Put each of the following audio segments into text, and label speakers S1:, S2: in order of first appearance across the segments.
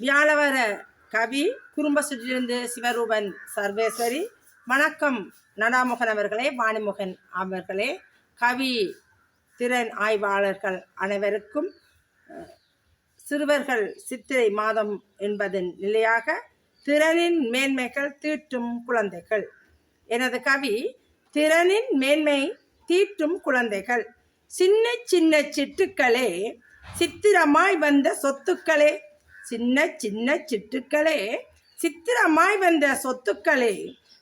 S1: வியாழவர கவி குறும்பசுற்றிலிருந்து சிவரூபன் சர்வேஸ்வரி வணக்கம் நடாமுகன் அவர்களே வாணிமுகன் அவர்களே கவி திறன் ஆய்வாளர்கள் அனைவருக்கும் சிறுவர்கள் சித்திரை மாதம் என்பதன் நிலையாக திறனின் மேன்மைகள் தீட்டும் குழந்தைகள். எனது கவி திறனின் மேன்மை தீட்டும் குழந்தைகள். சின்ன சின்ன சிட்டுக்களே சித்திரமாய் வந்த சொத்துக்களே சின்ன சின்ன சிட்டுக்களே சித்திரமாய் வந்த சொத்துக்களே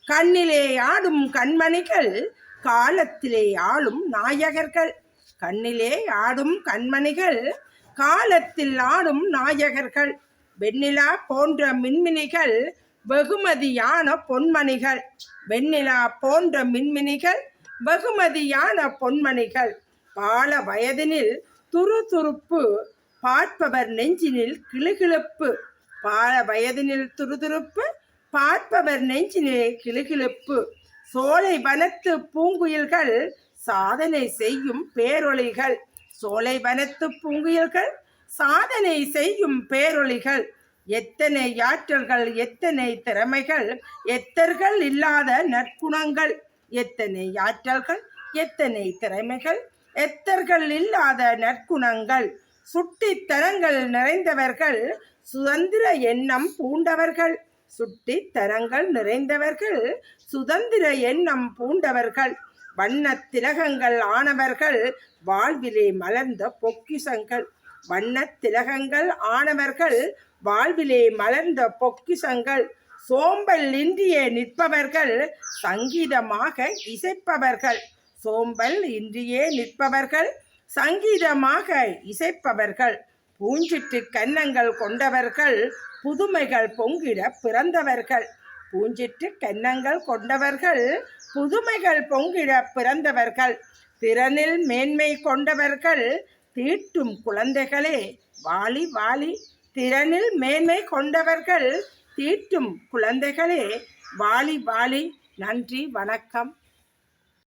S1: கண்ணிலே ஆடும் கண்மணிகள் காலத்திலே ஆளும் நாயகர்கள். கண்ணிலே ஆடும் கண்மணிகள் காலத்தில் ஆடும் நாயகர்கள். வெண்ணிலா போன்ற மின்மினிகள் வெகுமதியான பொன்மணிகள். வெண்ணிலா போன்ற மின்மினிகள் வெகுமதியான பொன்மணிகள். பால வயதினில் துருதுருப்பு பார்ப்பவர் நெஞ்சினில் கிளுகிளுப்பு பால வயதினில் துருதுருப்பு பார்ப்பவர் நெஞ்சினிலே கிளுகிழப்பு. சோலை வனத்து பூங்குயில்கள் சாதனை செய்யும் பேரொளிகள். சோலை வனத்து பூங்குயில்கள் சாதனை செய்யும் பேரொளிகள். எத்தனை ஆற்றல்கள் எத்தனை திறமைகள் எத்தர்கள் இல்லாத நற்குணங்கள். எத்தனை ஆற்றல்கள் எத்தனை திறமைகள் எத்தர்கள் இல்லாத நற்குணங்கள். சுட்டித்தனங்கள் நிறைந்தவர்கள் சுதந்திர எண்ணம் பூண்டவர்கள். சுட்டித்தனங்கள் நிறைந்தவர்கள் சுதந்திர எண்ணம் பூண்டவர்கள். வண்ண திலகங்கள் ஆனவர்கள் வாழ்விலே மலர்ந்த பொக்கிஷங்கள். வண்ண திலகங்கள் ஆனவர்கள் வாழ்விலே மலர்ந்த பொக்கிஷங்கள். சோம்பல் இன்றியே நிற்பவர்கள் சங்கீதமாக இசைப்பவர்கள். சோம்பல் இன்றியே நிற்பவர்கள் சங்கீதமாக இசைப்பவர்கள் பூஞ்சிட்டு கன்னங்கள் கொண்டவர்கள் புதுமைகள் பொங்கிட பிறந்தவர்கள். பூஞ்சிட்டு கன்னங்கள் கொண்டவர்கள் புதுமைகள் பொங்கிட பிறந்தவர்கள். திறனில் மேன்மை கொண்டவர்கள் தீட்டும் குழந்தைகளே வாலி வாலி. திறனில் மேன்மை கொண்டவர்கள் தீட்டும் குழந்தைகளே வாலி வாலி. நன்றி வணக்கம்.